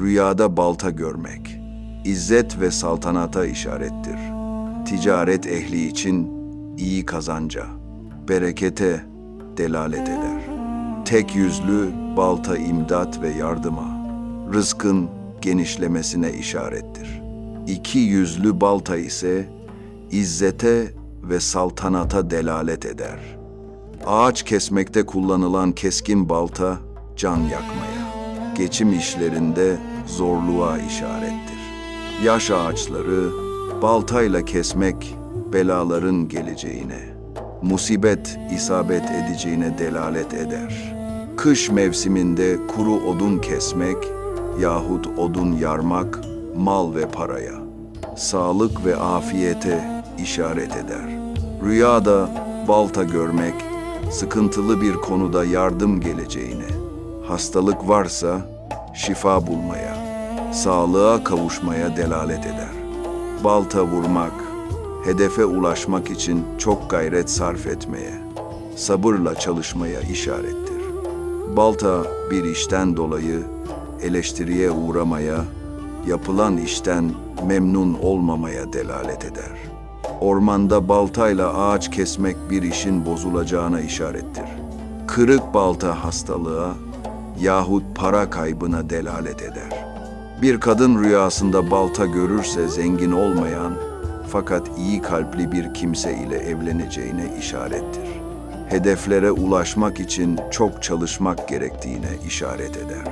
Rüyada balta görmek, izzet ve saltanata işarettir. Ticaret ehli için iyi kazanca, berekete delalet eder. Tek yüzlü balta imdat ve yardıma, rızkın genişlemesine işarettir. İki yüzlü balta ise izzete ve saltanata delalet eder. Ağaç kesmekte kullanılan keskin balta can yakmaya, geçim işlerinde zorluğa işarettir. Yaş ağaçları baltayla kesmek belaların geleceğine, musibet isabet edeceğine delalet eder. Kış mevsiminde kuru odun kesmek yahut odun yarmak mal ve paraya, sağlık ve afiyete işaret eder. Rüyada balta görmek sıkıntılı bir konuda yardım geleceğine, hastalık varsa şifa bulmaya, sağlığa kavuşmaya delalet eder. Balta vurmak, hedefe ulaşmak için çok gayret sarf etmeye, sabırla çalışmaya işarettir. Balta bir işten dolayı eleştiriye uğramaya, yapılan işten memnun olmamaya delalet eder. Ormanda baltayla ağaç kesmek bir işin bozulacağına işarettir. Kırık balta hastalığa yahut para kaybına delalet eder. Bir kadın rüyasında balta görürse zengin olmayan fakat iyi kalpli bir kimse ile evleneceğine işarettir. Hedeflere ulaşmak için çok çalışmak gerektiğine işaret eder.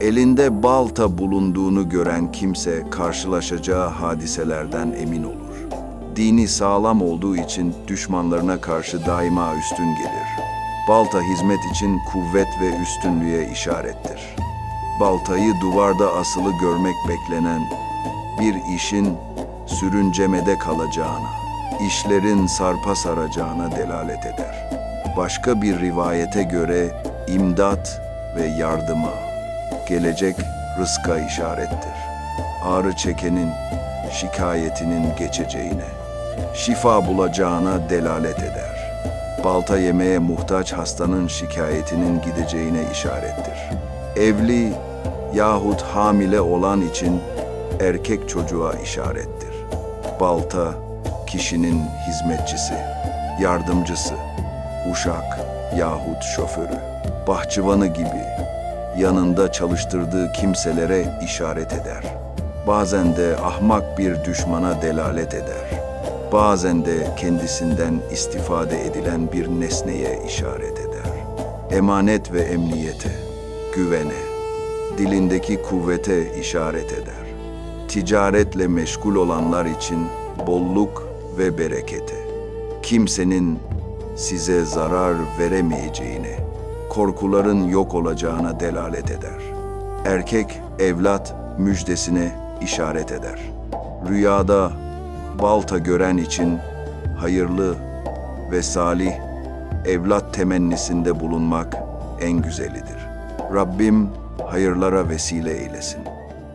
Elinde balta bulunduğunu gören kimse karşılaşacağı hadiselerden emin olur. Dini sağlam olduğu için düşmanlarına karşı daima üstün gelir. Balta hizmet için kuvvet ve üstünlüğe işarettir. Baltayı duvarda asılı görmek beklenen bir işin sürüncemede kalacağına, işlerin sarpa saracağına delalet eder. Başka bir rivayete göre imdat ve yardıma, gelecek rızka işarettir. Ağrı çekenin şikayetinin geçeceğine, şifa bulacağına delalet eder. Balta yemeye muhtaç hastanın şikayetinin gideceğine işarettir. Evli yahut hamile olan için erkek çocuğa işarettir. Balta kişinin hizmetçisi, yardımcısı, uşak yahut şoförü, bahçıvanı gibi yanında çalıştırdığı kimselere işaret eder. Bazen de ahmak bir düşmana delalet eder. Bazen de kendisinden istifade edilen bir nesneye işaret eder. Emanet ve emniyete, güvene, dilindeki kuvvete işaret eder. Ticaretle meşgul olanlar için bolluk ve berekete. Kimsenin size zarar veremeyeceğine, korkuların yok olacağına delalet eder. Erkek evlat müjdesine işaret eder. Rüyada balta gören için hayırlı ve salih evlat temennisinde bulunmak en güzelidir. Rabbim hayırlara vesile eylesin.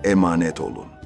Emanet olun.